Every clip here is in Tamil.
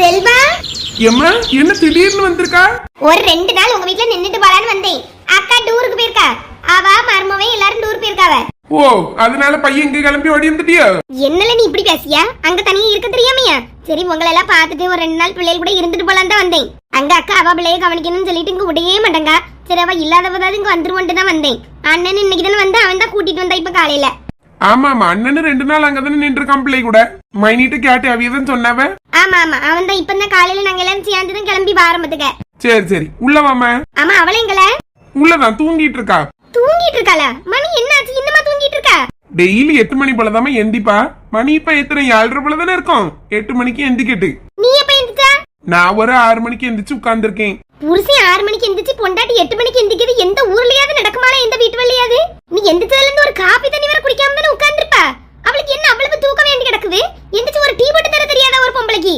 செல்வா? எம்மா என்ன திடீர்னு வந்திருக்கா? ஒரு ரெண்டு நாள் உங்க வீட்ல நின்னுட்டு போலான்னு வந்தேன். அக்கா டூருக்கு போயிருக்கா. அவ மருமவன் எல்லாரும் டூர் போயிருக்காவ. ஓ அதனால பையன் இங்க கிளம்பி ஓடி வந்துட்டியோ? என்னல நீ இப்படி பேசியா? அங்க தனியா இருக்க தெரியாமையா? சரி உங்களை எல்லாம் பார்த்துட்டு ஒரு ரெண்டு நாள் பிள்ளைகள் கூட இருந்துட்டு போலாம் தான் வந்தேன். அங்க அக்கா அவ பிள்ளைய கவனிக்கணும்னு சொல்லிட்டு இங்க விடவே மாட்டேங்க. சரி அவ இல்லாதவதாவது இங்க வந்துருவோன்ட்டு தான் வந்தேன். அண்ணன் இன்னைக்கு தானே வந்து அவன் தான் கூட்டிட்டு வந்தா இப்ப காலையில. ஆமா ஆமா அண்ணனு ரெண்டு நாள் அங்கதானே நின்று இருக்கான் பிள்ளை கூட. மைனிட்டு கேட்டு அவியதான் சொன்னவ? ஆமா ஆமா. அவன் தான் இப்ப தான் காலையில நாங்க எல்லாரும் சேர்ந்து தான் கிளம்பி ஆரம்பத்துக்க சரி சரி. உள்ள வாமா ஆமா அவளை எங்கள? உள்ளதான் தூங்கிட்டு இருக்கா தூங்கிட்டு இருக்காளா மணி என்னாச்சு? இன்னமா தூங்கிட்டு இருக்கா டெய்லி எட்டு மணி போலதாம எந்திப்பா. மணி இப்ப எத்தனை? ஏழரை போல தானே இருக்கும். எட்டு மணிக்கு எந்திக்கட்டு. நீ எப்ப எந்திரிச்சா நான் ஒரு ஆறு மணிக்கு எந்திரிச்சு உட்கார்ந்திருக்கேன். புருஷன் ஆறு மணிக்கு எந்திரிச்சு பொண்டாட்டி எட்டு மணிக்கு எந்திரிக்கிறது எந்த ஊர்லயாவது நடக்குமால எந்த வீட்டு வழியாது? நீ எந்திரிச்சதுல இருந்து ஒரு காபி தண்ணி வர குடிக்காம தானே உட்கார்ந்திருப்பா அவளுக்கு என்ன அவ்வளவு தூக்கம் வேண்டி கிடக்குது எந்திரிச்சு ஒரு டீ போட்டு தர தெரியாதா ஒரு பொம்பளைக்கு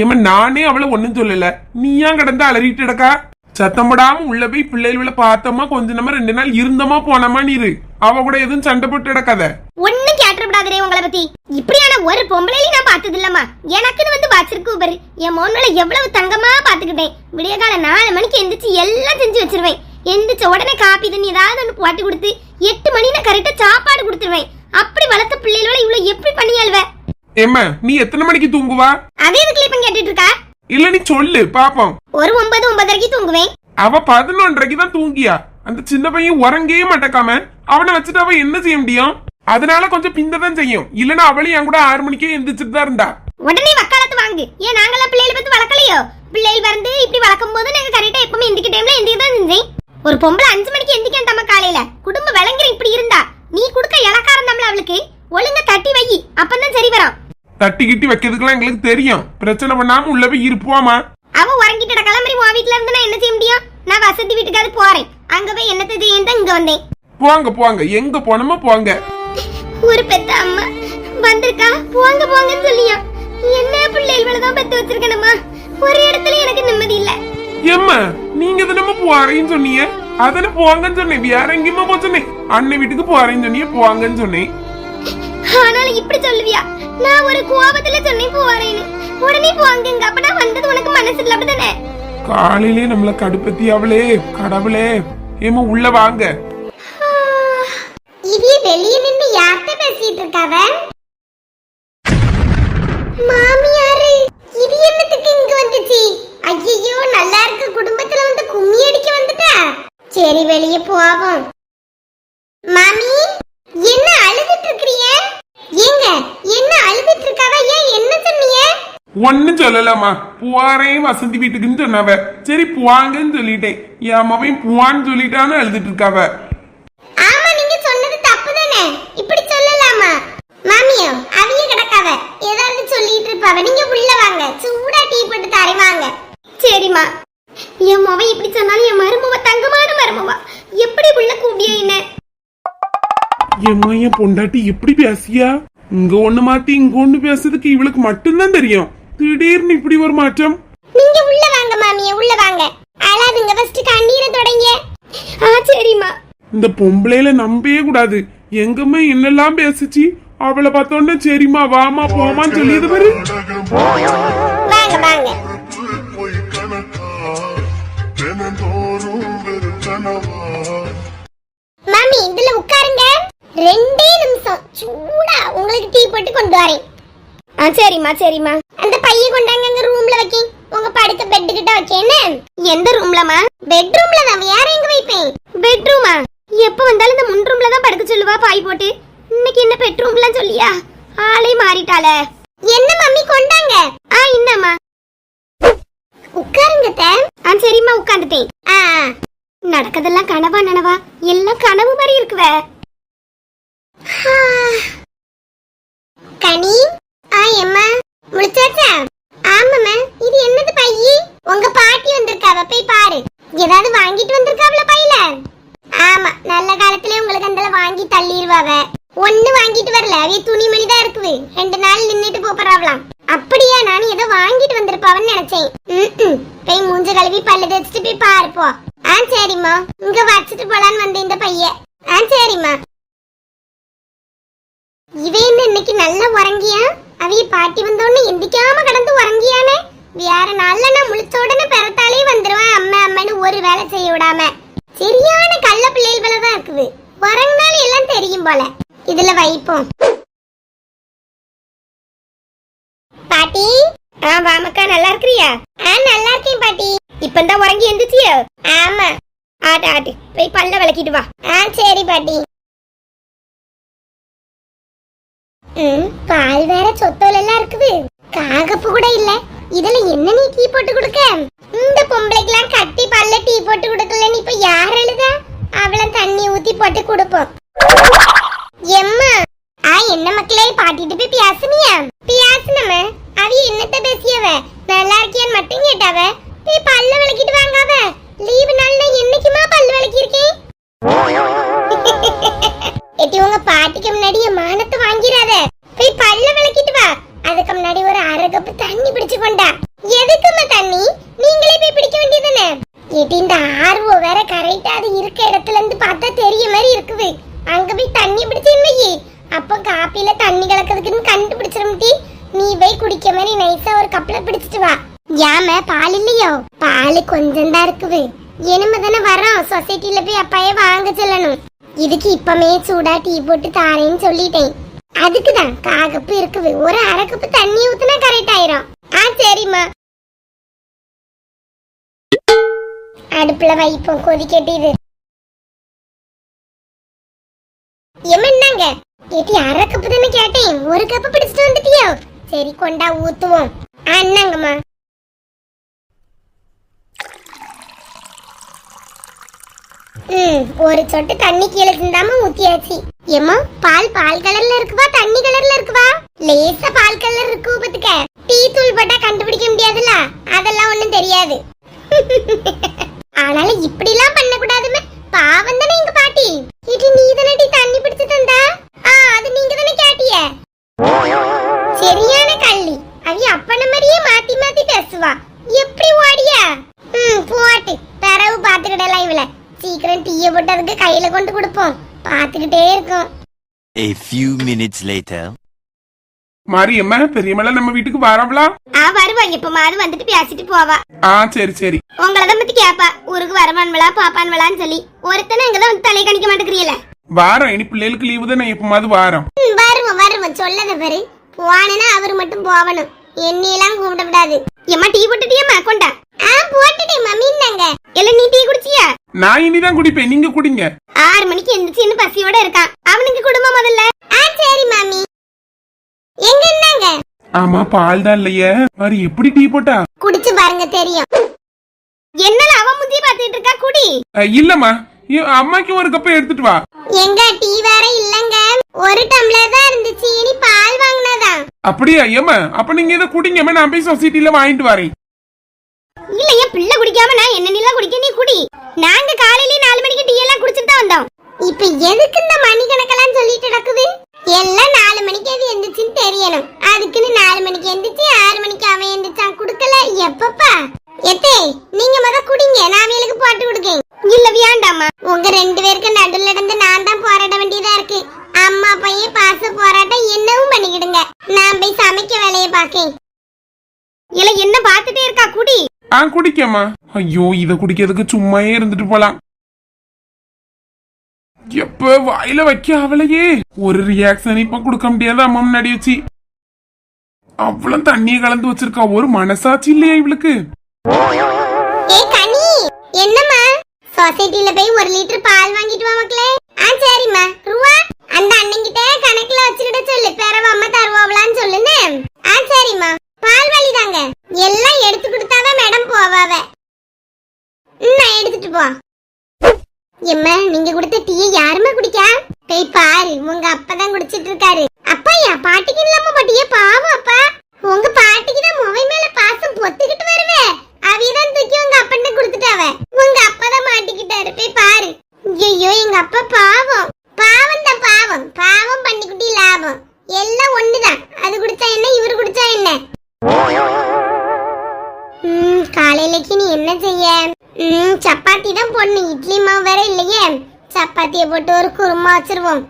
ஏமா நானே அவளை ஒண்ணும் சொல்லல. நீயா கிடந்து அலறிட்டு கிடக்கா? சத்தம் போடாம உள்ள போய் பிள்ளைகளை பார்த்தோமா கொஞ்ச நம்ம ரெண்டு நாள் இருந்தோமா போனோமா நீரு. அவ கூட எதுவும் சண்டை போட்டு இடக்காத ஒண்ணு கேட்டுறப்படாதே உங்களை பத்தி. இப்படியான ஒரு பொம்பளையும் நான் பார்த்தது இல்லம்மா. எனக்குன்னு வந்து வச்சிருக்கு பாரு என் மோன்ல எவ்வளவு தங்கமா பாத்துக்கிட்டேன் விடிய கால நாலு மணிக்கு எந்திரிச்சு எல்லாம் செஞ்சு வச்சிருவேன். எந்திரிச்ச உடனே காப்பி தண்ணி ஏதாவது ஒன்று போட்டு கொடுத்து எட்டு மணி நான் கரெக்டா சாப்பாடு கொடுத்துருவேன். அப்படி வளர்த்த பிள்ளைகளோட இவ்வளவு எப்படி பண்ணியாள்வேன் ஏம்மா நீ எத்தனை மணிக்கு தூங்குவா? அதே இதுக்கு இப்ப கேட்டுட்டு இருக்கா இல்ல நீ சொல்லு பாப்போம். ஒரு ஒன்பது ஒன்பதரைக்கு தூங்குவேன். அவ பதினொன்றரைக்கு தான் தூங்கியா. அந்த சின்ன பையன் உறங்கவே மாட்டேக்காம அவனை வச்சுட்டு அவ என்ன செய்ய முடியும்? அதனால கொஞ்சம் பிந்ததான் செய்யும். இல்லனா அவளையும் என் கூட ஆறு மணிக்கே எந்திரிச்சிட்டு தான் இருந்தா. உடனே வக்காலத்து வாங்கு. ஏன் நாங்களாம் பிள்ளைகளை பத்தி வளர்க்கலையோ? பிள்ளைகள் வந்து இப்படி வளர்க்கும் போது நாங்க கரெக்டா எப்பவுமே எந்திக்க டைம்ல எந்திக்க தான் செஞ்சேன். ஒரு பொம்பளை அஞ்சு மணிக்கு எந்திக்கண்டாம காலையில. குடும்ப விளங்குற இப்படி இருந்தா. நீ குடுக்க இலக்காரம் தமிழ் அவளுக்கு. ஒழுங்கா தட்டி வை. அப்பதான் சரி தட்டி கிட்டி வைக்கிறதுக்கெல்லாம் எங்களுக்கு தெரியும். பிரச்சனை பண்ணாம உள்ள போய் இருப்போமா? அவ உறங்கிட்டு கிளம்பி உன் வீட்டுல இருந்து நான் என்ன செய்ய முடியும்? நான் வசதி வீட்டுக்காவது போறேன். அங்க போய் என்னத்தை செய்யும் தான் இங்க வந்தேன். போங்க போங்க. எங்க போனோமோ போங்க. ஒரு பெத்த அம்மா வந்திருக்கா. போங்க போங்கன்னு சொல்லியா. என்ன பிள்ளைகள் தான் பெத்து வச்சிருக்கணுமா? ஒரு இடத்துல எனக்கு நிம்மதி இல்ல. ஏம்மா நீங்க தானே போறேன்னு சொன்னீங்க? அதானே போங்கன்னு சொன்னேன். வேற எங்கேயுமா போ சொன்னேன். அண்ணன் வீட்டுக்கு போறேன்னு சொன்னீங்க போங்கன்னு சொன்னேன். ஆனாலும் இப்படி சொல்லுவியா? நான் ஒரு கோபத்துல சொன்னேன் போறேன்னு உடனே போங்க அப்ப நான் வந்தது உனக்கு மனசு இல்ல அப்படிதானே? காலையிலே நம்மள கடுப்பத்தி அவளே கடவுளே. ஏமா உள்ள வாங்க. இது வெளிய நின்னு யார்கிட்ட பேசிட்டு இருக்காவ மாமியாரு இது என்னத்துக்கு இங்க வந்துச்சு ஐயோ நல்லா இருக்கு குடும்பத்துல வந்து கும்மி அடிக்க வந்துட்டா சரி வெளிய போவோம் மாமி என்ன அழுதுட்டு இருக்கீங்க ஏங்க என்ன அழுதுட்டு இருக்காவ ஏன் என்ன சொன்னீங்க ஒன்னும் சொல்லலாமா போறேன் வசந்தி வீட்டுக்குன்னு சொன்னவ. சரி போவாங்கன்னு சொல்லிட்டேன். என் மவன் புவான்னு சொல்லிட்டான்னு அழுதுட்டு இருக்காவ ஆமா நீங்க சொன்னது தப்பு தானே இப்படி சொல்லலாமா? மாமியோ அவிய கிடக்காத ஏதாவது சொல்லிட்டு இருப்பாவ நீங்க உள்ள வாங்க. சூடா டீ போட்டு தரேன் வாங்க. சரிம்மா. என் மவ இப்படி சொன்னாலும் என் மருமவ தங்கமான மருமவா? எப்படி உள்ள கூப்பிடிய என்ன? எம்மா என் பொண்டாட்டி எப்படி பேசியா? இங்க ஒண்ணு மாத்தி இங்க ஒண்ணு பேசுறதுக்கு இவளுக்கு மட்டும்தான் தெரியும். திடீர்னு இப்படி ஒரு மாற்றம்? நீங்க உள்ள வாங்க மாமிய உள்ள வாங்க. அழாதுங்க ஃபர்ஸ்ட் கண்ணீரை தொடங்க. ஆ சரிம்மா. இந்த பொம்பளையில நம்பவே கூடாது. எங்கம்மா என்னெல்லாம் பேசுச்சு? அவளை பார்த்தோன்னே சரிம்மா வாமா போமான்னு சொல்லியது பாரு. வாங்க வாங்க. மாமி இதுல உட்காருங்க. ரெண்டே நிமிஷம். சூடா உங்களுக்கு டீ போட்டு கொண்டு வரேன். ஆ சரிம்மா சரிம்மா. அந்த பைய கொண்டாங்க எங்க ரூம்ல வைக்கேன் உங்க படுத்த பெட் கிட்ட வைக்கேன்னு எந்த ரூம்லமா பெட்ரூம்ல தான் வேற எங்க வைப்பேன்? பெட்ரூமா எப்ப வந்தாலும் இந்த முன் ரூம்ல தான் படுக்க சொல்லுவா பாய் போட்டு. இன்னைக்கு என்ன பெட்ரூம்லாம் சொல்லியா? ஆளே மாறிட்டாள. என்ன மம்மி கொண்டாங்க? ஆ என்னம்மா உட்காருங்க தே ஆ சரிம்மா உட்காந்துட்டேன். ஆ நடக்கதெல்லாம் கனவா நனவா? எல்லாம் கனவு மாதிரி இருக்குவ. கனி? எம்மா முடிச்சாச்சா? ஆமாம்மா. இது என்னது பையி உங்க பாட்டி வந்திருக்காவ. போய் பாரு. ஏதாவது வாங்கிட்டு வந்திருக்காவல பையில? ஆமா. நல்ல காலத்துல உங்களுக்கு அந்த வாங்கி தள்ளிடுவாவ ஒண்ணு வாங்கிட்டு வரல. அவைய துணிமணி தான் இருக்குது. ரெண்டு நாள் நின்னுட்டு போறாவலாம் அப்படியா? நான் ஏதோ வாங்கிட்டு வந்திருப்பாவன்னு நினைச்சேன். ம்ம். போய் மூஞ்ச கழுவி பல்லு தேய்ச்சிட்டு போய் பாருப்போ ஆ சரிம்மா. இங்க வச்சுட்டு போலான்னு வந்த இந்த பையன் ஆ சரிம்மா. இவே இன்னைக்கு நல்லா உறங்கியா? அவைய பாட்டி வந்தோடனே எந்திக்காம கடந்து உறங்கியானே? வேற நாள்ல நான் முழிச்ச உடனே பிறத்தாலே வந்துருவேன் அம்மா அம்மன்னு ஒரு வேலை செய்ய விடாம. சரியான கள்ள பிள்ளைகளதான் இருக்குது. உறங்கினாலும் எல்லாம் தெரியும் போல. இதுல வைப்போம். பாட்டி? ஆ வாமக்கா நல்லா இருக்கிறியா? ஆ நல்லா இருக்கேன் பாட்டி. இப்பந்தான் உறங்கி எந்திரிச்சியா? ஆமா. ஆட்டு ஆட்டு போய் பல்ல விளக்கிட்டு வா. ஆ சரி பாட்டி. பால் வேற சொத்தோல் எல்லாம் இருக்குது. காகப்பு கூட இல்ல. இதுல என்ன நீ டீ போட்டு கொடுக்க இந்த பொம்பளைக்கெல்லாம் கட்டி பல்ல டீ போட்டு கொடுக்கலன்னு இப்ப யார் எழுதா அவள தண்ணி ஊத்தி போட்டு கொடுப்போம் எம்மா ஆ என்ன மக்களே பாட்டிட்டு போய் பேசுனியா பேசுனம அவ என்னத்த பேசியவ நல்லா இருக்கியான்னு மட்டும் கேட்டாவ போய் பல்ல விளக்கிட்டு வாங்காவ லீவு நாள்ல என்னைக்குமா பல்லு விளக்கியிருக்கேன் எட்டி உங்க பாட்டிக்கு முன்னாடி என் மானத்தை வாங்கிடாத போய் பல்ல விளக்கிட்டு வா அதுக்கு முன்னாடி ஒரு அரை கப்பு தண்ணி பிடிச்சு கொண்டா. எதுக்குமா தண்ணி? நீங்களே போய் பிடிக்க வேண்டியதுதானே? எட்டி இந்த ஆர்வம் வேற கரெக்டா அது இருக்க இடத்துல இருந்து பார்த்தா தெரிய மாதிரி இருக்குது. அங்க போய் தண்ணி பிடிச்சு அப்போ காப்பில தண்ணி கலக்கிறதுக்குன்னு கண்டுபிடிச்சிரும்டி நீ போய் குடிக்க மாதிரி நைஸா ஒரு கப்ல பிடிச்சிட்டு வா. ஏம பால் இல்லையோ? பால் கொஞ்சம் தான் இருக்குது. இனிமே தானே வரோம். சொசைட்டில போய் அப்பயே வாங்க சொல்லணும். இதுக்கு இப்பமே சூடா டீ போட்டு தாரேன்னு சொல்லிட்டேன். அதுக்கு தான் காகப்பு இருக்குது ஒரு அரை கப்பு தண்ணி ஊத்துனா கரெக்ட் ஆயிரும். ஆ சரிம்மா. அடுப்புல வைப்போம் கொதிக்கட்டு இது என்னங்க ஏட்டி அரை கப்பு தானே கேட்டேன். ஒரு கப்பு பிடிச்சிட்டு வந்துட்டியோ? சரி கொண்டா ஊத்துவோம். அண்ணாங்கம்மா ம் ஒரு சொட்டு தண்ணி கீழே சிந்தாம ஊத்தியாச்சு. ஏமா பால் பால் கலர்ல இருக்குவா தண்ணி கலர்ல இருக்குவா? லேசா பால் கலர் இருக்கு பத்துக்க டீ தூள் போட்டா கண்டுபிடிக்க முடியாதுல அதெல்லாம் ஒண்ணும் தெரியாது. ஆனாலும் இப்படி எல்லாம் பண்ண கூடாதுமே பாவம் தானே எங்க பாட்டி? இது நீ தானே டீ தண்ணி பிடிச்சு தந்தா? ஆ அது நீங்க தானே கேட்டிய? சரியான கள்ளி. அவி அப்பன மாதிரியே மாத்தி மாத்தி பேசுவா. எப்படி ஓடியா? ம் போட்டு பிறவு பாத்துக்கிடலாம் இவளை. சீக்கிரம் டீய போட்டு அதுக்கு கையில கொண்டு கொடுப்போம். பாத்துக்கிட்டே இருக்கோம். A few minutes later. Mariamma பெரியம்மா நம்ம வீட்டுக்கு வரவளா ஆ வருவா எப்பமாவது வந்துட்டு பேசிட்டு போவா. ஆ சரி சரி. உங்களை தான் பத்தி கேப்பா. ஊருக்கு வரமான்வளா பாப்பான்வளான்னு சொல்லி. ஒருத்தனை இங்கதான் வந்து தலையை கணிக்க மாட்டேங்கிறீல வாரம். இனி பிள்ளைகளுக்கு லீவு தானே? எப்பமாவது வாரம். வருவோம் வருவோம். சொல்லத பாரு. போனா அவர் மட்டும் போகணும் என்னையெல்லாம் கூப்பிட விடாது எம்மா டீ போட்டுட்டியம்மா கொண்டா? ஆ போட்டுட்டேன் மம்மி இல்ல நீ டீ குடிச்சியா? நான் இனிதான் குடிப்பேன். நீங்க குடிங்க. ஆறு மணிக்கு எந்திரிச்சு இன்னும் பசியோட இருக்கான். அவனுக்கு குடும்பம் முதல்ல. ஆ சரி மாமி. எங்க இருந்தாங்க? ஆமா பால் தான் இல்லையே. மாதிரி எப்படி டீ போட்டா? குடிச்சு பாருங்க தெரியும். என்னல அவன் முந்திய பாத்துட்டு இருக்கா? குடி. அஹ், இல்லம்மா. இ- அம்மாக்கு ஒரு கப்பை எடுத்துட்டு வா. எங்க டீ வேற இல்லங்க. ஒரு டம்ளர் தான் இருந்துச்சு. இனி பால் வாங்கினதான். அப்படியா ஏம்மா? அப்ப நீங்க இதை குடிங்கம்மா நான் போய் சொசைட்டில வாங்கிட்டு வரேன். இல்ல என் பிள்ளை குடிக்காம நான் என்ன நீலாம் குடிக்க நீ குடி. நாங்க காலையில நாலு மணிக்கு டீ எல்லாம் குடிச்சிட்டு தான் வந்தோம். இப்ப எதுக்கு இந்த மணி கணக்கெல்லாம் சொல்லிட்டு நடக்குது? எல்லாம் நாலு மணிக்கு அது எந்திரிச்சுன்னு தெரியணும். அதுக்குன்னு நாலு மணிக்கு எந்திரிச்சு ஆறு மணிக்கு அவன் எந்திரிச்சான். குடுக்கல எப்பப்பா? எத்தே நீங்க முத குடிங்க. நான் அவங்களுக்கு போட்டு கொடுக்கேன். இல்ல வேண்டாமா உங்க ரெண்டு பேருக்கு நடுவில் நடந்து நான் தான் போராட வேண்டியதா இருக்கு. அம்மா பையன் பாச போராட்டம் என்னவும் பண்ணிக்கிடுங்க. நான் போய் சமைக்க வேலையை பாக்கேன் இல்ல என்ன பாத்துட்டே இருக்கா? குடி. ஆ குடிக்கம்மா. ஐயோ இத குடிக்கிறதுக்கு சும்மாயே இருந்துட்டு போலாம். எப்ப வாயில வைக்க அவளையே? ஒரு ரியாக்ஷன் இப்ப கொடுக்க முடியாது அம்மா முன்னாடி வச்சு. அவ்வளவு தண்ணிய கலந்து வச்சிருக்கா. ஒரு மனசாட்சி இல்லையா இவளுக்கு? ஏய் என்னம்மா? சொசைட்டில போய் ஒரு லிட்டர் பால் வாங்கிட்டு வா மக்களே. ஆ சரிம்மா. ரூவா அந்த அண்ணன்கிட்ட கணக்குல வச்சுக்கிட்ட சொல்லு. பிறவு அம்மா தருவாங்களான்னு சொல்லுங்க ஆ சரிம்மா பால் வழி தாங்க எல்லாம் எடுத்து கொடுத்தாதான் மேடம் போவாவ ம், நான் எடுத்துட்டு போ எம்மா நீங்க கொடுத்த டீயை யாருமே குடிக்கா போய் பாரு உங்க அப்பா தான் குடிச்சிட்டு இருக்காரு அப்பா என் பாட்டிக்கு இல்லாம போட்டியே பாவம் அப்பா உங்க பாட்டிக்கு தான் முவை மேல பாசம் பொத்துக்கிட்டு வருவே அவியதான் தூக்கி உங்க அப்பன்ட்ட கொடுத்துட்டாவ உங்க அப்பா தான் மாட்டிக்கிட்டாரு போய் பாரு ஐயோ எங்க அப்பா பாவம் பாவம் தான் பாவம் பாவம் பண்ணிக்குட்டி லாபம் எல்லாம் ஒண்ணுதான். அது குடிச்சா என்ன இவரு குடிச்சா என்ன? ம் காலையிலக்கு நீ என்ன செய்ய? ம் சப்பாத்தி தான் பொண்ணு இட்லி மாவு வேற இல்லையே. சப்பாத்தியை போட்டு ஒரு குருமா வச்சிருவோம்.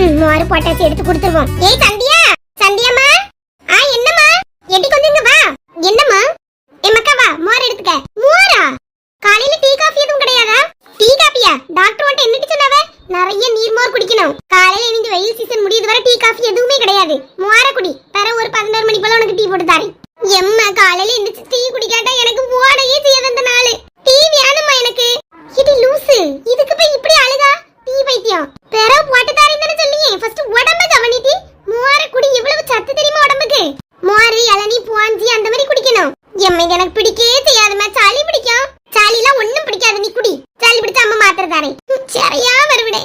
ம், மோர் எடுத்து கொடுத்துருவோம். ஏய் தம்பி சந்தியாமா ஆ என்னம்மா எடி கொஞ்சம் இங்க வா என்னம்மா ஏ மக்கா வா மோர் எடுத்துக்க மோரா காலையில டீ காஃபி எதுவும் கிடையாதா டீ காஃபியா டாக்டர் வந்துட்டு என்ன சொன்னாவ நிறைய நீர்மோர் குடிக்கணும் காலையில இந்த வெயில் சீசன் முடியுது வரை டீ காஃபி எதுவுமே கிடையாது மோர குடி பிற ஒரு பதினோரு மணி போல உனக்கு டீ போட்டு தரேன் எம்மா காலையில எந்திரிச்சு டீ குடிக்காட்டா எனக்கு ஓடையே செய்யாத அந்த நாள் டீ வேணுமா எனக்கு இது லூசு இதுக்கு போய் இப்படி அழுகா டீ பைத்தியம் பிற போட்டு தரேன்னு தானே சொல்லியே ஃபர்ஸ்ட் உடம்ப கவனிட்டி மோர குடி எவ்வளவு சத்து தெரியுமா உடம்புக்கு மோர் இளநி புவாஞ்சி அந்த மாதிரி குடிக்கணும். எம்மை இது எனக்கு பிடிக்கவே செய்யாதுமா சளி பிடிக்கும். சளிலாம் ஒண்ணும் பிடிக்காது நீ குடி. சளி பிடிச்ச அம்மா மாத்திரை தாரேன் சரியா வருவிடே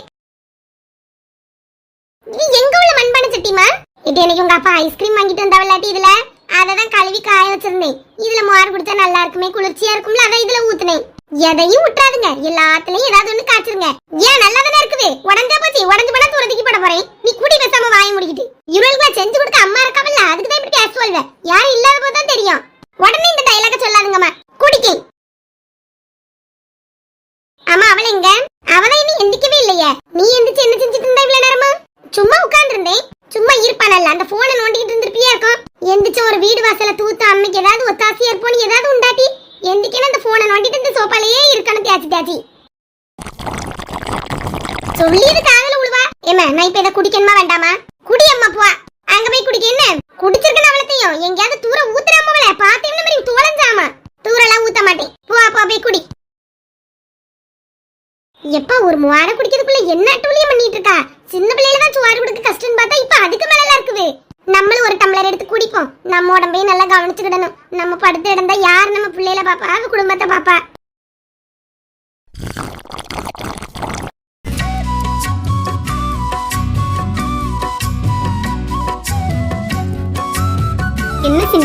இது எங்க உள்ள மண்பானை சட்டிமா இது எனக்கு உங்க அப்பா ஐஸ்கிரீம் வாங்கிட்டு வந்தா விளையாட்டி இதுல அததான் கழுவி காய வச்சிருந்தேன். இதுல மோர் குடிச்சா நல்லா இருக்குமே குளிர்ச்சியா இருக்கும்ல அதை இதுல ஊத்துனேன். எதையும் விட்டுறாதுங்க எல்லாத்துலயும் ஏதாவது ஒண்ணு காய்ச்சிருங்க. ஏன் நல்லா தானே இருக்குது? உடஞ்சா போச்சு. உடஞ்சு போனா தூரத்துக்கு போட போறேன். நீ குடி பேசாம வாய முடிக்கிட்டு. இருள் செஞ்சு கொடுக்க அம்மா இருக்காமல்ல அதுக்கு தான் இப்படி கேஸ் சொல்வேன் யாரும் இல்லாத போது தான் தெரியும் உடனே இந்த டைலாக சொல்லாதுங்கம்மா குடிக்கி அம்மா அவள எங்க அவதான் இன்னும் எந்திக்கவே இல்லையே நீ எந்திரிச்சு என்ன செஞ்சுட்டு இருந்தா இவ்வளவு நேரமா சும்மா உட்கார்ந்திருந்தேன் சும்மா இருப்பானல்ல அந்த போனை நோண்டிக்கிட்டு இருந்திருப்பியா இருக்கும் எந்திரிச்சு ஒரு வீடு வாசல தூத்த அம்மைக்கு ஏதாவது ஒத்தாசியா இருப்போன்னு ஏதாவது உண்டாட்டி? எந்திக்கணும் அந்த போனை நோண்டிட்டு இந்த சோப்பாலேயே இருக்கணும் தேய்ச்சி தேய்ச்சி சொல்லியது காதல உழுவா. ஏமா நான் இப்ப இதை குடிக்கணுமா வேண்டாமா?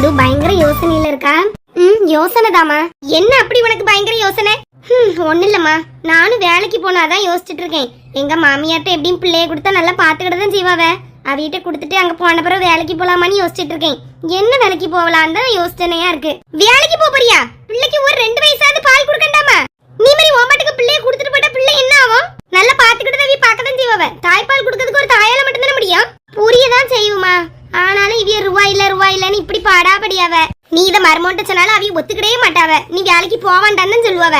என்ன சிந்து பயங்கர யோசனையில இருக்கா? ம் யோசனை தாமா என்ன அப்படி உனக்கு பயங்கர யோசனை? ஹம், ஒண்ணும் இல்லம்மா நானும் வேலைக்கு போனாதான் யோசிச்சுட்டு இருக்கேன். எங்க மாமியார்ட்ட எப்படியும் பிள்ளைய கொடுத்தா நல்லா பாத்துக்கிட்டு தான் செய்வாவ. அவகிட்ட கொடுத்துட்டு அங்க போன பிறகு வேலைக்கு போலாமான்னு யோசிச்சுட்டு இருக்கேன். என்ன வேலைக்கு போகலான்னு தான் யோசனையா இருக்கு. வேலைக்கு போறியா பிள்ளைக்கு ஒரு ரெண்டு வயசாவது பால் கொடுக்கண்டாமா நீ மாதிரி ஓமாட்டுக்கு பிள்ளைய கொடுத்துட்டு போட்டா பிள்ளை என்ன ஆகும் நல்லா பாத்துக்கிட்டு தான் பார்க்க தான் செய்வாவ தாய்ப்பால் கொடுக்கறதுக்கு ஒரு தாயால மட்டும் தானே முடியும் புரியதான் செய்வோமா ஆனாலும் இவிய ரூபா இல்ல ரூபா இல்லன்னு இப்படி பாடாபடியாவ நீ இத மருமோட்ட சொன்னாலும் அவிய ஒத்துக்கிடவே மாட்டாவ நீ வேலைக்கு போவாண்டான்னு சொல்லுவாவ.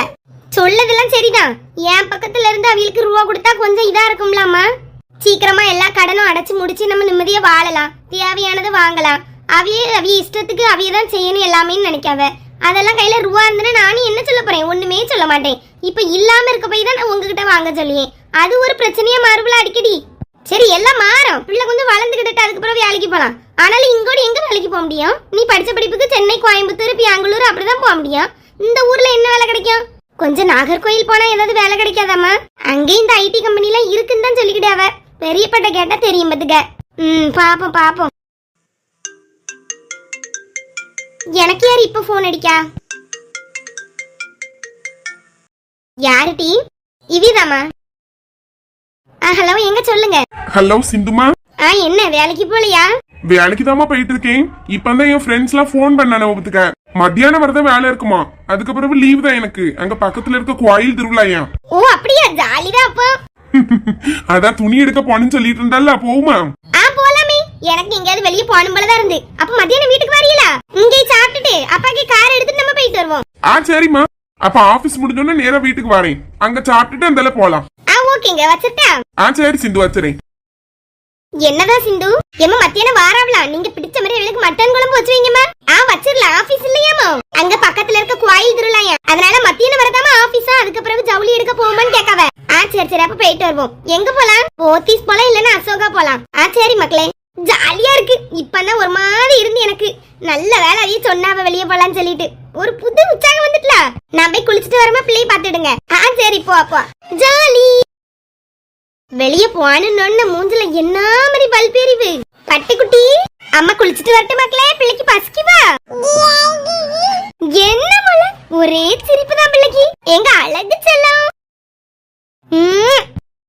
சொல்லதெல்லாம் சரிதான். என் பக்கத்துல இருந்து அவளுக்கு ரூபா கொடுத்தா கொஞ்சம் இதா இருக்கும்லாமா? சீக்கிரமா எல்லா கடனும் அடைச்சு முடிச்சு நம்ம நிம்மதியா வாழலாம். தேவையானது வாங்கலாம். அவையே அவிய இஷ்டத்துக்கு அவைய தான் செய்யணும் எல்லாமே நினைக்காவ. அதெல்லாம் கையில ரூபா இருந்துன்னா நானும் என்ன சொல்ல போறேன்? ஒண்ணுமே சொல்ல மாட்டேன். இப்ப இல்லாம இருக்க போய் தான் நான் உங்ககிட்ட வாங்க சொல்லியேன் அது ஒரு பிரச்சனையா மாறுபல அடிக்கடி. சரி எல்லாம் மாறும். பிள்ளை கொஞ்சம் வளர்ந்துகிட்டு அதுக்கப்புறம் வேலைக்கு போலாம். ஆனாலும் இங்கோட எங்க வேலைக்கு போக முடியும்? நீ படிச்ச படிப்புக்கு சென்னை கோயம்புத்தூர் பெங்களூர் அப்படிதான் போக முடியும். இந்த ஊர்ல என்ன வேலை கிடைக்கும்? கொஞ்சம் நாகர்கோயில் போனா ஏதாவது வேலை கிடைக்காதாம்மா? அங்கேயும் இந்த ஐடி கம்பெனி எல்லாம் இருக்குன்னு தான் சொல்லிக்கிட்டே அவ. பெரியப்பட்ட கேட்டா தெரியும் பத்துக்க. ம் பாப்போம் பாப்போம். எனக்கு யார் இப்ப போன் அடிக்கா? யாரு டீ? இவிதாமா ஆ ஹலோ எங்க சொல்லுங்க? ஹலோ சிந்துமா ஆ என்ன வேலைக்கு போலையா? வேலைக்கு தாமா போயிட்டு இருக்கேன். இப்பதான் என் ஃப்ரெண்ட்ஸ் எல்லாம் ஃபோன் பண்ணானே ஒப்புத்துக்க மத்தியானம் வரதான் வேலை இருக்குமா? அதுக்கப்புறம் லீவ் தான் எனக்கு. அங்க பக்கத்துல இருக்க கோயில் திருவிழாயா ஓ அப்படியா? ஜாலிதான் அப்போ. அதான் துணி எடுக்க போனேன்னு சொல்லிட்டு இருந்தால போகுமா ஆ போலாமே. எனக்கு எங்கேயாவது வெளியே போகணும் போல தான் இருந்து. அப்ப மத்தியானம் வீட்டுக்கு வரீங்களா இங்கே சாப்பிட்டுட்டு அப்பாக்கு கார் எடுத்துட்டு நம்ம போயிட்டு வருவோம். ஆ சரிம்மா. அப்ப ஆபீஸ் முடிஞ்சோடனே நேரா வீட்டுக்கு வரேன். அங்க சாப்பிட்டுட்டு அந்தால போலாம். ஆ ஓகேங்க. வச்சிருட்டா ஆ சரி சிந்து வச்சுறேன் என்னதான் சிந்து? ஏமா மத்தியானம் வாராவலாம் நீங்க பிடிச்ச மாதிரி எங்களுக்கு மட்டன் குழம்பு வச்சுவீங்கம்மா ஆ வச்சிடலாம். ஆபீஸ் இல்லையாமா அங்க பக்கத்துல இருக்க கோயில் திருவிழாயா? அதனால மத்தியானம் வரதாமா ஆபீஸா அதுக்கு பிறகு ஜவுளி எடுக்க போமான்னு கேட்காவ. ஆ சரி சரி அப்ப போயிட்டு வருவோம். எங்க போலாம்? போத்தீஸ் போலாம் இல்லன்னா அசோகா போலாம். ஆ சரி மக்களே. ஜாலியா இருக்கு. இப்பதான் ஒரு மாதிரி இருந்து எனக்கு. நல்ல வேலை அதையும் சொன்னாவ வெளியே போலாம்னு சொல்லிட்டு. ஒரு புது உற்சாகம் வந்துட்டுல. நான் போய் குளிச்சுட்டு வரமா பிள்ளைய பாத்துடுங்க ஆ சரி போ அப்போ ஜாலி. வெளிய போன மூஞ்சில என்ன மாதிரி பல்பெரிவு பட்டுக்குட்டி அம்மா குளிச்சிட்டு வரட்டு மக்களே பிள்ளைக்கு பசிக்குவா என்ன போல ஒரே சிரிப்பு தான் பிள்ளைக்கு. எங்க அழகு செல்லம்.